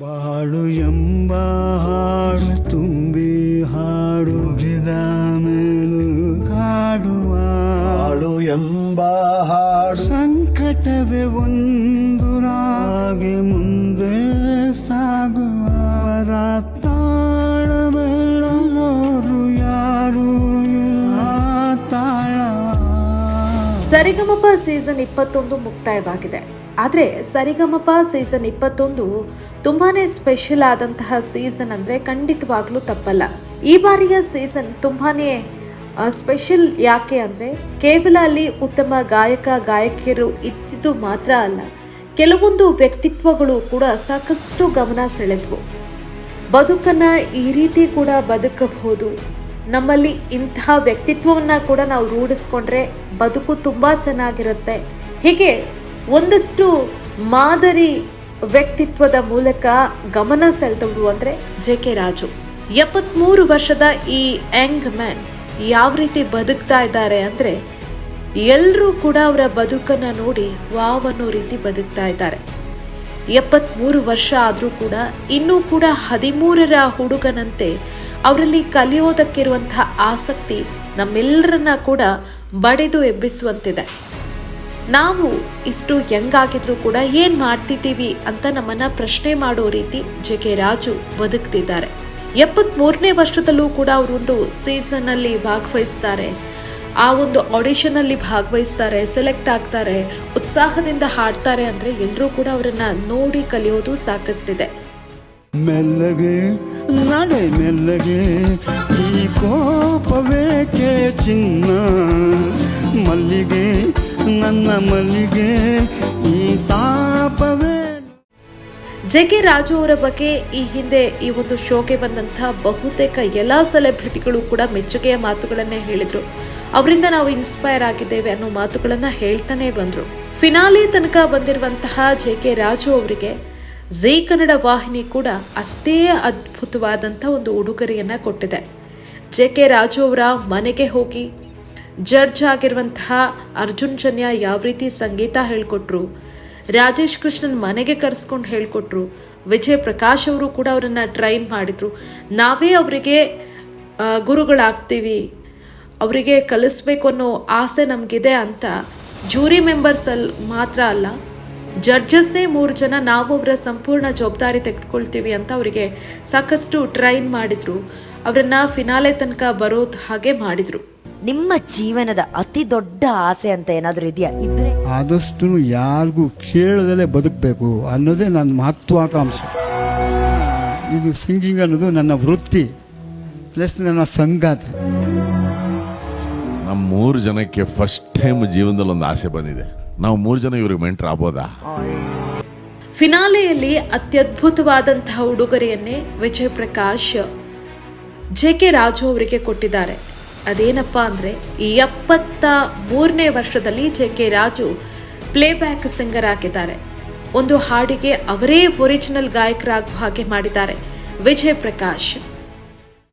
ಬಾಳು ಎಂಬ ಹಾಡು ತುಂಬಿ ಹಾಡು ಮೇಲು ಕಾಡುವ. ಬಾಳು ಎಂಬ ಹಾಡು ಸಂಕಟವೇ ಒಂದು ರಾಗಿ ಮುಂದೆ ಸಾಗುವ. ತಾಳಬೆಳ್ಳೋರು ಯಾರು ತಾಳ ಸರಿಗಮಪ ಸೀಸನ್ ಇಪ್ಪತ್ತೊಂದು ಮುಕ್ತಾಯವಾಗಿದೆ. ಆದರೆ ಸರಿಗಮಪ ಸೀಸನ್ ಇಪ್ಪತ್ತೊಂದು ತುಂಬಾ ಸ್ಪೆಷಲ್ ಆದಂತಹ ಸೀಸನ್ ಅಂದರೆ ಖಂಡಿತವಾಗ್ಲೂ ತಪ್ಪಲ್ಲ. ಈ ಬಾರಿಯ ಸೀಸನ್ ತುಂಬಾ ಸ್ಪೆಷಲ್ ಯಾಕೆ ಅಂದರೆ ಕೇವಲ ಅಲ್ಲಿ ಉತ್ತಮ ಗಾಯಕ, ಗಾಯಕಿಯರು ಇದ್ದಿದ್ದು ಮಾತ್ರ ಅಲ್ಲ, ಕೆಲವೊಂದು ವ್ಯಕ್ತಿತ್ವಗಳು ಕೂಡ ಸಾಕಷ್ಟು ಗಮನ ಸೆಳೆದ್ವು. ಬದುಕನ್ನು ಈ ರೀತಿ ಕೂಡ ಬದುಕಬಹುದು. ನಮ್ಮಲ್ಲಿ ಇಂತಹ ವ್ಯಕ್ತಿತ್ವವನ್ನು ಕೂಡ ನಾವು ರೂಢಿಸ್ಕೊಂಡ್ರೆ ಬದುಕು ತುಂಬ ಚೆನ್ನಾಗಿರುತ್ತೆ. ಹೀಗೆ ಒಂದಷ್ಟು ಮಾದರಿ ವ್ಯಕ್ತಿತ್ವದ ಮೂಲಕ ಗಮನ ಸೆಳೆದವರು ಅಂದರೆ ಜೆ ಕೆ ರಾಜು. ಎಪ್ಪತ್ತ್ಮೂರು ವರ್ಷದ ಈ ಯಂಗ್ ಮ್ಯಾನ್ ಯಾವ ರೀತಿ ಬದುಕ್ತಾ ಇದ್ದಾರೆ ಅಂದ್ರೆ ಎಲ್ಲರೂ ಕೂಡ ಅವರ ಬದುಕನ್ನ ನೋಡಿ ವಾವ್ ಅನ್ನೋ ರೀತಿ ಬದುಕ್ತಾ ಇದ್ದಾರೆ. ಎಪ್ಪತ್ತ್ಮೂರು ವರ್ಷ ಆದರೂ ಕೂಡ ಇನ್ನೂ ಕೂಡ ಹದಿಮೂರರ ಹುಡುಗನಂತೆ ಅವರಲ್ಲಿ ಕಲಿಯೋದಕ್ಕಿರುವಂಥ ಆಸಕ್ತಿ ನಮ್ಮೆಲ್ಲರನ್ನ ಕೂಡ ಬಡಿದು ಎಬ್ಬಿಸುವಂತಿದೆ. ನಾವು ಇಷ್ಟು ಯಂಗ್ ಆಗಿದ್ರು ಕೂಡ ಏನು ಮಾಡ್ತಿದ್ದೀವಿ ಅಂತ ನಮ್ಮನ್ನ ಪ್ರಶ್ನೆ ಮಾಡೋ ರೀತಿ ಜೆ ಕೆ ರಾಜು ಬದುಕ್ತಿದ್ದಾರೆ. ಎಪ್ಪತ್ಮೂರನೇ ವರ್ಷದಲ್ಲೂ ಕೂಡ ಅವರೊಂದು ಸೀಸನ್ನಲ್ಲಿ ಭಾಗವಹಿಸ್ತಾರೆ. ಆ ಒಂದು ಆಡಿಷನ್ ಅಲ್ಲಿ ಭಾಗವಹಿಸ್ತಾರೆ ಸೆಲೆಕ್ಟ್ ಆಗ್ತಾರೆ, ಉತ್ಸಾಹದಿಂದ ಹಾಡ್ತಾರೆ ಅಂದ್ರೆ ಎಲ್ಲರೂ ಕೂಡ ಅವರನ್ನ ನೋಡಿ ಕಲಿಯೋದು ಸಾಕಷ್ಟಿದೆ. ಮೆಲ್ಲಗೆ ಚಿನ್ನ? ಜೆ ಕೆ ರಾಜು ಅವರ ಬಗ್ಗೆ ಈ ಹಿಂದೆ ಈ ಒಂದು ಶೋಗೆ ಬಂದಂತಹ ಬಹುತೇಕ ಎಲ್ಲ ಸೆಲೆಬ್ರಿಟಿಗಳು ಕೂಡ ಮೆಚ್ಚುಗೆಯ ಮಾತುಗಳನ್ನೇ ಹೇಳಿದ್ರು. ಅವರಿಂದ ನಾವು ಇನ್ಸ್ಪೈರ್ ಆಗಿದ್ದೇವೆ ಅನ್ನೋ ಮಾತುಗಳನ್ನ ಹೇಳ್ತಾನೆ ಬಂದರು. ಫಿನಾಲಿ ತನಕ ಬಂದಿರುವಂತಹ ಜೆ ಕೆ ರಾಜು ಅವರಿಗೆ ಜೀ ಕನ್ನಡ ವಾಹಿನಿ ಕೂಡ ಅಷ್ಟೇ ಅದ್ಭುತವಾದಂಥ ಒಂದು ಉಡುಗೊರೆಯನ್ನು ಕೊಟ್ಟಿದೆ. ಜೆ ಕೆ ರಾಜು ಅವರ ಮನೆಗೆ ಹೋಗಿ, ಜಡ್ಜ್ ಆಗಿರುವಂತಹ ಅರ್ಜುನ್ ಜನ್ಯ ಯಾವ ರೀತಿ ಸಂಗೀತ ಹೇಳ್ಕೊಟ್ರು ರಾಜೇಶ್ ಕೃಷ್ಣನ್ ಮನೆಗೆ ಕರೆಸ್ಕೊಂಡು ಹೇಳಿಕೊಟ್ರು. ವಿಜಯ್ ಪ್ರಕಾಶ್ ಅವರು ಕೂಡ ಅವರನ್ನು ಟ್ರೈನ್ ಮಾಡಿದ್ರು. ನಾವೇ ಅವರಿಗೆ ಗುರುಗಳಾಗ್ತೀವಿ. ಅವರಿಗೆ ಕಲಿಸ್ಬೇಕು ಅನ್ನೋ ಆಸೆ ನಮಗಿದೆ ಅಂತ ಜೂರಿ ಮೆಂಬರ್ಸ್ ಅಲ್ಲಿ ಮಾತ್ರ ಅಲ್ಲ, ಜಡ್ಜಸ್ಸೇ ಮೂರು ಜನ ನಾವು ಅವರ ಸಂಪೂರ್ಣ ಜವಾಬ್ದಾರಿ ತೆಗೆದುಕೊಳ್ತೀವಿ ಅಂತ ಅವರಿಗೆ ಸಾಕಷ್ಟು ಟ್ರೈನ್ ಮಾಡಿದರು. ಅವರನ್ನು ಫಿನಾಲೆ ತನಕ ಬರೋದು ಹಾಗೆ ಮಾಡಿದ್ರು. ನಿಮ್ಮ ಜೀವನದ ಅತಿ ದೊಡ್ಡ ಆಸೆ ಅಂತ ಏನಾದರೂ ಇದೆಯಾ? ಇದ್ರೆ? ಆದಷ್ಟು ಯಾರಿಗೂ ಕೇಳದಲ್ಲೇ ಬದುಕಬೇಕು ಅನ್ನೋದೇ ನನ್ನ ಮಹತ್ವಾಕಾಂಕ್ಷೆ. ಇದು ಸಿಂಗಿಂಗ್ ಅನ್ನೋದು ನನ್ನ ವೃತ್ತಿ ಪ್ಲಸ್ ನನ್ನ ಸಂಗಾತಿ. ನಮ್ಮ ಮೂರು ಜನಕ್ಕೆ ಫಸ್ಟ್ ಟೈಮ್ ಜೀವನದಲ್ಲಿ ಒಂದು ಆಸೆ ಬಂದಿದೆ. ನಾವು ಮೂರು ಜನ ಇವ್ರಿಗೆ ಮೆಂಟ್ರ್ ಆಗ್ಬೋದಾ? ಫಿನಾಲೆಯಲ್ಲಿ ಅತ್ಯದ್ಭುತವಾದಂತಹ ಉಡುಗೊರೆಯನ್ನೇ ವಿಜಯ್ ಪ್ರಕಾಶ್ ಜೆ ಕೆ ರಾಜು ಅವರಿಗೆ ಕೊಟ್ಟಿದ್ದಾರೆ. ಅದೇನಪ್ಪ ಅಂದರೆ ಎಪ್ಪತ್ತ ಮೂರನೇ ವರ್ಷದಲ್ಲಿ J K Raju playback singer ಆಗಿದ್ದಾರೆ. ಒಂದು ಹಾಡಿಗೆ ಅವರೇ ಒರಿಜಿನಲ್ ಗಾಯಕರಾಗುವ ಹಾಗೆ ಮಾಡಿದ್ದಾರೆ. ವಿಜಯ್ ಪ್ರಕಾಶ್.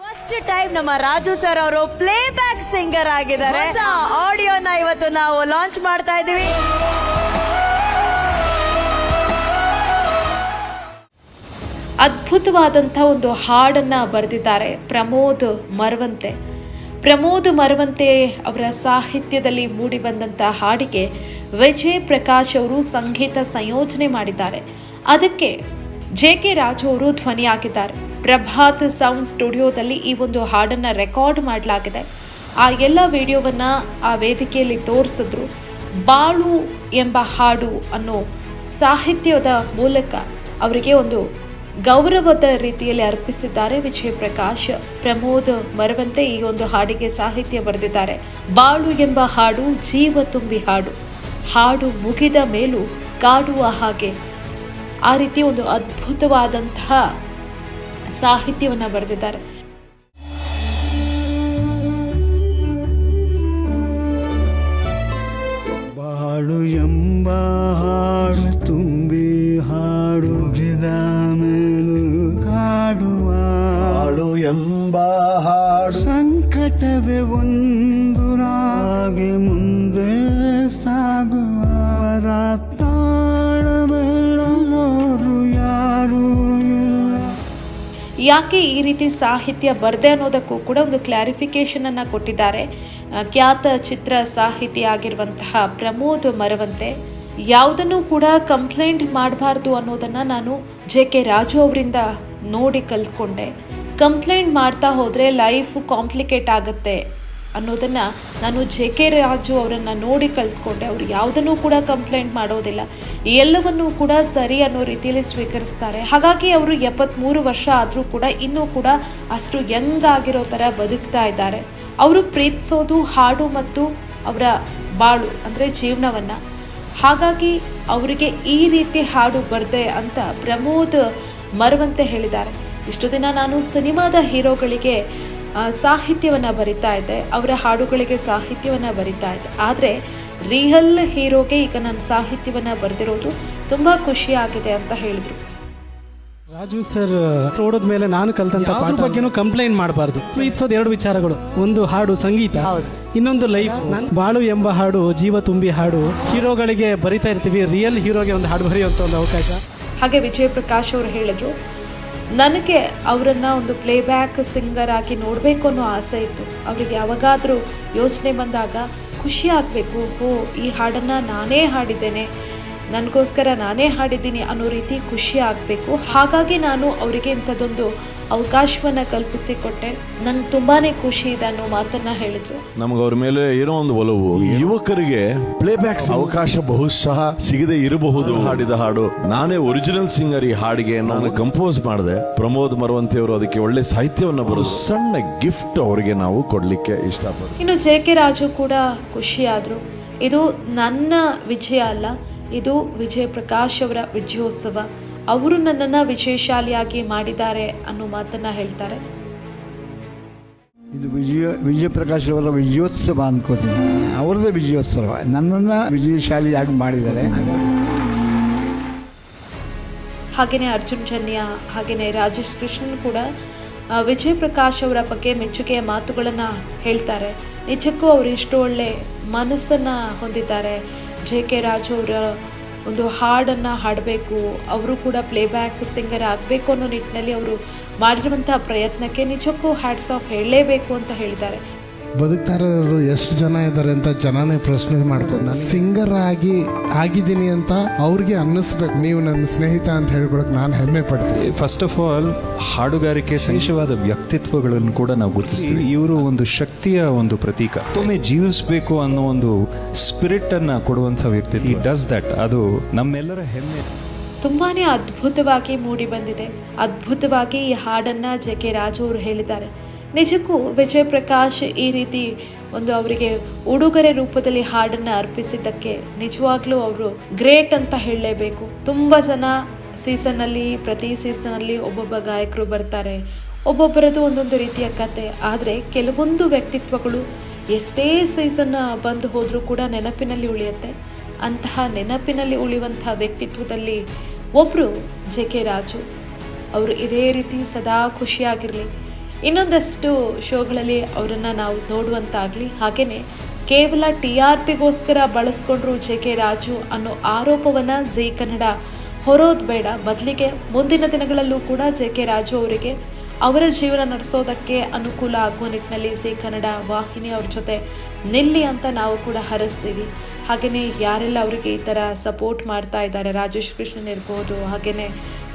ಫಸ್ಟ್ ಟೈಮ್ ನಮ್ಮ ರಾಜು ಸರ್ ಅವರು ಪ್ಲೇ ಬ್ಯಾಕ್ ಸಿಂಗರ್ ಆಗಿದ್ದಾರೆ ಆಡಿಯೋನ ಇವತ್ತು ನಾವು ಲಾಂಚ್ ಮಾಡ್ತಾ ಇದೀವಿ ಅದ್ಭುತವಾದಂಥ ಒಂದು ಹಾಡನ್ನ ಬರೆದಿದ್ದಾರೆ ಪ್ರಮೋದ್ ಮರವಂತೆ. ಪ್ರಮೋದ್ ಮರವಂತೆ ಅವರ ಸಾಹಿತ್ಯದಲ್ಲಿ ಮೂಡಿಬಂದಂಥ ಹಾಡಿಗೆ ವಿಜಯ್ ಪ್ರಕಾಶ್ ಅವರು ಸಂಗೀತ ಸಂಯೋಜನೆ ಮಾಡಿದ್ದಾರೆ. ಅದಕ್ಕೆ ಜೆ ಕೆ ರಾಜು ಅವರು ಧ್ವನಿಯಾಗಿದ್ದಾರೆ ಪ್ರಭಾತ್ ಸೌಂಡ್ ಸ್ಟುಡಿಯೋದಲ್ಲಿ ಈ ಒಂದು ಹಾಡನ್ನ ರೆಕಾರ್ಡ್ ಮಾಡಲಾಗಿದೆ. ಆ ಎಲ್ಲ ವಿಡಿಯೋವನ್ನ ಆ ವೇದಿಕೆಯಲ್ಲಿ ತೋರಿಸಿದ್ರು. ಬಾಳು ಎಂಬ ಹಾಡು ಅನ್ನೋ ಸಾಹಿತ್ಯದ ಮೂಲಕ ಅವರಿಗೆ ಒಂದು ಗೌರವದ ರೀತಿಯಲ್ಲಿ ಅರ್ಪಿಸಿದ್ದಾರೆ ವಿಜಯ್ ಪ್ರಕಾಶ್ ಪ್ರಮೋದ್ ಮರವಂತೆ ಈ ಒಂದು ಹಾಡಿಗೆ ಸಾಹಿತ್ಯ ಬರೆದಿದ್ದಾರೆ. ಬಾಳು ಎಂಬ ಹಾಡು ಜೀವ ತುಂಬಿ ಹಾಡು. ಹಾಡು ಮುಗಿದ ಮೇಲೂ ಕಾಡುವ ಹಾಗೆ. ಆ ರೀತಿ ಒಂದು ಅದ್ಭುತವಾದಂತಹ ಸಾಹಿತ್ಯವನ್ನು ಬರೆದಿದ್ದಾರೆ. ಬಾಳು ಎಂಬ ಸಂಕಟವೇ ಒಂದು ರಾಗಿ ಮುಂದೆ ಸಾಗುವವರ ತಾಳಬೆಳ್ಳೋರು ಯಾರು ಯಾಕೆ ಈ ರೀತಿ ಸಾಹಿತ್ಯ ಬರದೆ ಅನ್ನೋದಕ್ಕೂ ಕೂಡ ಒಂದು ಕ್ಲಾರಿಫಿಕೇಶನ್ ಅನ್ನ ಕೊಟ್ಟಿದ್ದಾರೆ. ಖ್ಯಾತ ಚಿತ್ರ ಸಾಹಿತಿ ಆಗಿರುವಂತಹ ಪ್ರಮೋದ್ ಮರವಂತೆ. ಯಾವುದನ್ನು ಕೂಡ ಕಂಪ್ಲೇಂಟ್ ಮಾಡಬಾರ್ದು ಅನ್ನೋದನ್ನ ನಾನು ಜೆ ಕೆ ರಾಜು ಅವರಿಂದ ನೋಡಿ ಕಲ್ತ್ಕೊಂಡೆ. ಕಂಪ್ಲೇಂಟ್ ಮಾಡ್ತಾ ಹೋದರೆ ಲೈಫು ಕಾಂಪ್ಲಿಕೇಟ್ ಆಗುತ್ತೆ ಅನ್ನೋದನ್ನು ನಾನು ಜೆ ಕೆ ರಾಜು ಅವರನ್ನು ನೋಡಿ ಕಲ್ತ್ಕೊಂಡೆ ಅವರು ಯಾವುದನ್ನು ಕೂಡ ಕಂಪ್ಲೇಂಟ್ ಮಾಡೋದಿಲ್ಲ. ಎಲ್ಲವನ್ನೂ ಕೂಡ ಸರಿ ಅನ್ನೋ ರೀತಿಯಲ್ಲಿ ಸ್ವೀಕರಿಸ್ತಾರೆ. ಹಾಗಾಗಿ ಅವರು ಎಪ್ಪತ್ತ್ಮೂರು ವರ್ಷ ಆದರೂ ಕೂಡ ಇನ್ನೂ ಕೂಡ ಅಷ್ಟು ಯಂಗ್ ಆಗಿರೋ ಥರ ಬದುಕ್ತಾ ಇದ್ದಾರೆ. ಅವರು ಪ್ರೀತಿಸೋದು, ಹಾಡು ಮತ್ತು ಅವರ ಬಾಳು ಅಂದರೆ ಜೀವನವನ್ನು. ಹಾಗಾಗಿ ಅವರಿಗೆ ಈ ರೀತಿ ಹಾಡು ಬರದೆ ಅಂತ ಪ್ರಮೋದ್ ಮರವಂತೆ ಹೇಳಿದ್ದಾರೆ. ಇಷ್ಟು ದಿನ ನಾನು ಸಿನಿಮಾದ ಹೀರೋಗಳಿಗೆ ಸಾಹಿತ್ಯವನ್ನು ಬರಿತಾ ಇದ್ದೆ. ಅವರ ಹಾಡುಗಳಿಗೆ ಸಾಹಿತ್ಯವನ್ನು ಬರಿತಾ ಇದ್ದೆ. ಆದರೆ ರಿಯಲ್ ಹೀರೋಗೆ ಈಗ ನಾನು ಸಾಹಿತ್ಯವನ್ನು ಬರೆದಿರೋದು ತುಂಬ ಖುಷಿಯಾಗಿದೆ ಅಂತ ಹೇಳಿದರು. ರಾಜು ಸರ್ ನೋಡೋದ್ ಮೇಲೆ ನಾನು ಕಲ್ತಂತ ಪಾಠ. ಬಗ್ಗೆನೂ ಕಂಪ್ಲೇಂಟ್ ಮಾಡಬಾರ್ದು. ಪ್ರೀತಿಸೋದು ಎರಡು ವಿಚಾರಗಳು. ಒಂದು ಹಾಡು ಸಂಗೀತ ಇನ್ನೊಂದು ಲೈಫ್ ಬಾಳು ಎಂಬ ಹಾಡು ಜೀವ ತುಂಬಿ ಹಾಡು. ಹೀರೋಗಳಿಗೆ ಬರಿತಾ ಇರ್ತೀವಿ. ರಿಯಲ್ ಹೀರೋಗೆ ಒಂದು ಹಾಡು ಬರೆಯುವಂಥ ಒಂದು ಅವಕಾಶ. ಹಾಗೆ ವಿಜಯ್ ಪ್ರಕಾಶ್ ಅವರು ಹೇಳಿದರು ನನಗೆ ಅವರನ್ನು ಒಂದು ಪ್ಲೇಬ್ಯಾಕ್ ಸಿಂಗರ್ ಆಗಿ ನೋಡಬೇಕು ಅನ್ನೋ ಆಸೆ ಇತ್ತು. ಅವರಿಗೆ ಯಾವಾಗಾದರೂ ಯೋಚನೆ ಬಂದಾಗ ಖುಷಿ ಆಗಬೇಕು, ಓ, ಈ ಹಾಡನ್ನು ನಾನೇ ಹಾಡಿದ್ದೇನೆ, ನನಗೋಸ್ಕರ ನಾನೇ ಹಾಡಿದ್ದೀನಿ ಅನ್ನೋ ರೀತಿ ಖುಷಿ ಆಗಬೇಕು. ಹಾಗಾಗಿ ನಾನು ಅವರಿಗೆ ಇಂಥದ್ದೊಂದು ಅವಕಾಶವನ್ನು ಕಲ್ಪಿಸಿಕೊಟ್ಟೆ ನಂಗೆ ತುಂಬಾ ಖುಷಿ ಇದೆ ಅನ್ನೋ ಮಾತನ್ನು ಹೇಳಿದರು. ನಮ್ಗೆ ಅವ್ರ ಮೇಲೆ ಏನೋ ಒಂದು ಒಲವು ಯುವಕರಿಗೆ ಪ್ಲೇಬ್ಯಾಕ್ ಅವಕಾಶ ಬಹುಶಃ ಸಿಗದೆ ಇರಬಹುದು ಹಾಡಿದ ಹಾಡು. ನಾನೇ ಒರಿಜಿನಲ್ ಸಿಂಗರ್ ಈ ಹಾಡಿಗೆ ನಾನು ಕಂಪೋಸ್ ಮಾಡಿದೆ. ಪ್ರಮೋದ್ ಮರವಂತಿ ಅವರು ಅದಕ್ಕೆ ಒಳ್ಳೆ ಸಾಹಿತ್ಯವನ್ನು ಬರೋ ಸಣ್ಣ ಗಿಫ್ಟ್ ಅವರಿಗೆ ನಾವು ಕೊಡ್ಲಿಕ್ಕೆ ಇಷ್ಟಪಡ್ತೀವಿ. ಇನ್ನು ಜೆ ಕೆ ರಾಜು ಕೂಡ ಖುಷಿಯಾದರು ಇದು ನನ್ನ ವಿಜಯ ಅಲ್ಲ ಇದು ವಿಜಯ ಪ್ರಕಾಶ್ ಅವರ ವಿಜಯೋತ್ಸವ. ಅವರು ನನ್ನನ್ನು ವಿಜಯಶಾಲಿಯಾಗಿ ಮಾಡಿದ್ದಾರೆ ಅನ್ನೋ ಮಾತನ್ನು ಹೇಳ್ತಾರೆ. ಇದು ವಿಜಯ ವಿಜಯಪ್ರಕಾಶ್ ಅವರ ವಿಜಯೋತ್ಸವ ಅನ್ಕೋತೀನಿ. ಅವರದೇ ವಿಜಯೋತ್ಸವ. ನನ್ನನ್ನು ವಿಜಯಶಾಲಿಯಾಗಿ ಮಾಡಿದ್ದಾರೆ. ಹಾಗೆಯೇ ಅರ್ಜುನ್ ಜನ್ಯ ಹಾಗೆಯೇ ರಾಜೇಶ್ ಕೃಷ್ಣನ್ ಕೂಡ ವಿಜಯಪ್ರಕಾಶ್ ವಿಜಯ್ ಪ್ರಕಾಶ್ ಅವರ ಬಗ್ಗೆ ಮೆಚ್ಚುಗೆಯ ಮಾತುಗಳನ್ನು ಹೇಳ್ತಾರೆ. ನಿಜಕ್ಕೂ ಅವರು ಎಷ್ಟು ಒಳ್ಳೆ ಮನಸ್ಸನ್ನು ಹೊಂದಿದ್ದಾರೆ. ಜೆ ಕೆ ರಾಜು ಅವರ ಒಂದು ಹಾಡನ್ನು ಹಾಡಬೇಕು, ಅವರು ಕೂಡ ಪ್ಲೇಬ್ಯಾಕ್ ಸಿಂಗರ್ ಆಗಬೇಕು ಅನ್ನೋ ನಿಟ್ಟಿನಲ್ಲಿ ಅವರು ಮಾಡಿರುವಂತಹ ಪ್ರಯತ್ನಕ್ಕೆ ನಿಜಕ್ಕೂ ಹ್ಯಾಟ್ಸ್ ಆಫ್ ಹೇಳಲೇಬೇಕು ಅಂತ ಹೇಳಿದ್ದಾರೆ. ಬದುಕ್ತಾ ಇರೋರು ಎಷ್ಟು ಜನ ಇದ್ದಾರೆ ಅಂತ ಜನನೇ ಪ್ರಶ್ನೆ ಮಾಡ್ಕೊಂಡು ನಾನು ಸಿಂಗರ್ ಆಗಿ ಆಗಿದ್ದೀನಿ ಅಂತ ಅವ್ರಿಗೆ ಅನ್ನಿಸ್ಬೇಕು. ನೀವು ನನ್ನ ಸ್ನೇಹಿತ ಅಂತ ಹೇಳ್ಕೊಳಕ್ ನಾನು ಹೆಮ್ಮೆ ಪಡ್ತೀನಿ. ಫಸ್ಟ್ ಆಫ್ ಆಲ್ ಹಾಡುಗಾರಿಕೆ ಸಹಿಷವಾದ ವ್ಯಕ್ತಿತ್ವಗಳನ್ನು ಕೂಡ ನಾವು ಗುರುತಿಸ್ತೀವಿ. ಇವರು ಒಂದು ಶಕ್ತಿಯ ಒಂದು ಪ್ರತೀಕ. ಮತ್ತೊಮ್ಮೆ ಜೀವಿಸಬೇಕು ಅನ್ನೋ ಒಂದು ಸ್ಪಿರಿಟ್ ಅನ್ನ ಕೊಡುವಂತಹ ವ್ಯಕ್ತಿ ಡಸ್ ದಟ್ ಅದು ನಮ್ಮೆಲ್ಲರ ಹೆಮ್ಮೆ. ತುಂಬಾನೇ ಅದ್ಭುತವಾಗಿ ಮೂಡಿ ಬಂದಿದೆ. ಅದ್ಭುತವಾಗಿ ಈ ಹಾಡನ್ನ ಜೆ ಕೆ ರಾಜು ಅವರು ಹೇಳಿದ್ದಾರೆ. ನಿಜಕ್ಕೂ ವಿಜಯ್ ಪ್ರಕಾಶ್ ಈ ರೀತಿ ಒಂದು ಅವರಿಗೆ ಉಡುಗೊರೆ ರೂಪದಲ್ಲಿ ಹಾಡನ್ನು ಅರ್ಪಿಸಿದ್ದಕ್ಕೆ ನಿಜವಾಗ್ಲೂ ಅವರು ಗ್ರೇಟ್ ಅಂತ ಹೇಳಲೇಬೇಕು. ತುಂಬ ಜನ ಸೀಸನ್ನಲ್ಲಿ, ಪ್ರತಿ ಸೀಸನಲ್ಲಿ ಒಬ್ಬೊಬ್ಬ ಗಾಯಕರು ಬರ್ತಾರೆ. ಒಬ್ಬೊಬ್ಬರದು ಒಂದೊಂದು ರೀತಿಯ ಕತೆ. ಆದರೆ ಕೆಲವೊಂದು ವ್ಯಕ್ತಿತ್ವಗಳು ಎಷ್ಟೇ ಸೀಸನ್ ಬಂದು ಹೋದರೂ ಕೂಡ ನೆನಪಿನಲ್ಲಿ ಉಳಿಯುತ್ತೆ. ಅಂತಹ ನೆನಪಿನಲ್ಲಿ ಉಳಿಯುವಂಥ ವ್ಯಕ್ತಿತ್ವದಲ್ಲಿ ಒಬ್ಬರು ಜೆ ಕೆ ರಾಜು. ಅವರು ಇದೇ ರೀತಿ ಸದಾ ಖುಷಿಯಾಗಿರಲಿ. ಇನ್ನೊಂದಷ್ಟು ಶೋಗಳಲ್ಲಿ ಅವರನ್ನು ನಾವು ನೋಡುವಂತಾಗಲಿ. ಹಾಗೆಯೇ ಕೇವಲ ಟಿ ಆರ್ ಪಿಗೋಸ್ಕರ ಬಳಸ್ಕೊಂಡ್ರು ಜೆ ಕೆ ರಾಜು ಅನ್ನೋ ಆರೋಪವನ್ನು ಜಿ ಕನ್ನಡ ಹೊರೋದು ಬೇಡ. ಬದಲಿಗೆ ಮುಂದಿನ ದಿನಗಳಲ್ಲೂ ಕೂಡ ಜೆ ಕೆ ರಾಜು ಅವರಿಗೆ ಅವರ ಜೀವನ ನಡೆಸೋದಕ್ಕೆ ಅನುಕೂಲ ಆಗುವ ನಿಟ್ಟಿನಲ್ಲಿ ಜಿ ಕನ್ನಡ ವಾಹಿನಿ ಅವ್ರ ಜೊತೆ ನಿಲ್ಲಿ ಅಂತ ನಾವು ಕೂಡ ಹರಿಸ್ತೀವಿ. ಹಾಗೆಯೇ ಯಾರೆಲ್ಲ ಅವರಿಗೆ ಈ ಥರ ಸಪೋರ್ಟ್ ಮಾಡ್ತಾ ಇದ್ದಾರೆ, ರಾಜೇಶ್ ಕೃಷ್ಣನ್ ಇರ್ಬೋದು ಹಾಗೆಯೇ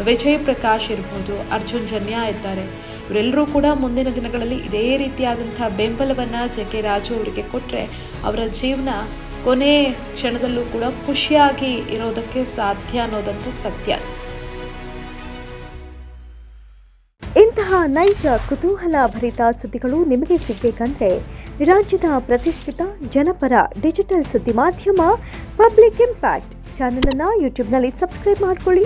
ವಿಜಯ್ ಪ್ರಕಾಶ್ ಇರ್ಬೋದು, ಅರ್ಜುನ್ ಜನ್ಯ ಇದ್ದಾರೆ. ಇವರೆಲ್ಲರೂ ಕೂಡ ಮುಂದಿನ ದಿನಗಳಲ್ಲಿ ಇದೇ ರೀತಿಯಾದಂಥ ಬೆಂಬಲವನ್ನು ಜೆ ಕೆ ರಾಜು ಅವರಿಗೆ ಕೊಟ್ಟರೆ ಅವರ ಜೀವನ ಕೊನೆ ಕ್ಷಣದಲ್ಲೂ ಕೂಡ ಖುಷಿಯಾಗಿ ಇರೋದಕ್ಕೆ ಸಾಧ್ಯ ಅನ್ನೋದಂತೂ ಸತ್ಯ. ಇಂತಹ ನೈಜ, ಕುತೂಹಲ ಭರಿತ ಸುದ್ದಿಗಳು ನಿಮಗೆ ಸಿಗಬೇಕಂದ್ರೆ ರಾಜ್ಯದ ಪ್ರತಿಷ್ಠಿತ ಜನಪರ ಡಿಜಿಟಲ್ ಸುದ್ದಿ ಮಾಧ್ಯಮ ಪಬ್ಲಿಕ್ ಇಂಪ್ಯಾಕ್ಟ್ ಚಾನೆಲ್ ಚಾನಲನ್ನು ಯೂಟ್ಯೂಬ್ನಲ್ಲಿ ಸಬ್ಸ್ಕ್ರೈಬ್ ಮಾಡ್ಕೊಳ್ಳಿ.